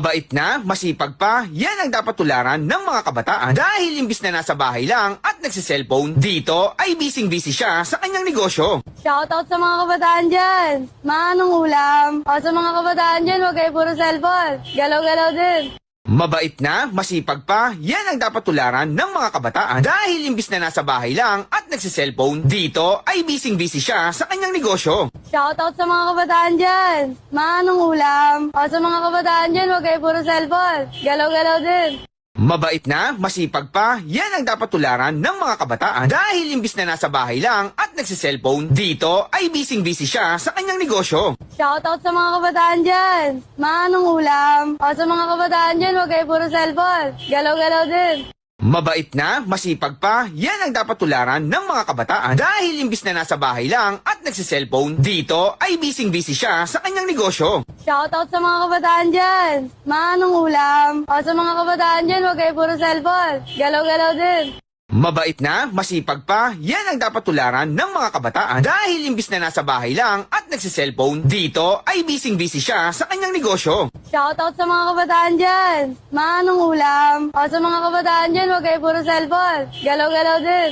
Bait na, masipag pa, yan ang dapat tularan ng mga kabataan dahil imbis na nasa bahay lang at nagsiselfone, dito ay bising-busy siya sa kanyang negosyo. Shoutout sa mga kabataan dyan. Manong ulam. O sa mga kabataan dyan, huwag kayo puro cellphone. Galaw-galaw din. Mabait na, masipag pa, yan ang dapat tularan ng mga kabataan dahil imbis na nasa bahay lang at nagsiselfone, dito ay bising-busy siya sa kanyang negosyo. Shoutout sa mga kabataan dyan. Manong ulam. O sa mga kabataan dyan, huwag kayo puro cellphone. Galaw-galaw din. Mabait na, masipag pa, yan ang dapat tularan ng mga kabataan dahil imbis na nasa bahay lang at nagsiselfone, dito ay bising-busy siya sa kanyang negosyo. Shoutout sa mga kabataan dyan. Manong ulam. O sa mga kabataan dyan, huwag kayo puro cellphone. Galaw-galaw din. Mabait na, masipag pa, yan ang dapat tularan ng mga kabataan dahil imbis na nasa bahay lang at nagsiselfone, dito ay bising-busy siya sa kanyang negosyo. Shoutout sa mga kabataan dyan. Manong ulam. O sa mga kabataan dyan, huwag kayo puro cellphone. Galaw-galaw din. Mabait na, masipag pa, yan ang dapat tularan ng mga kabataan dahil imbis na nasa bahay lang at nagsiselfone, dito ay bising-busy siya sa kanyang negosyo. Shoutout sa mga kabataan dyan. Manong ulam. O sa mga kabataan dyan, huwag kayo puro cellphone. Galaw-galaw din.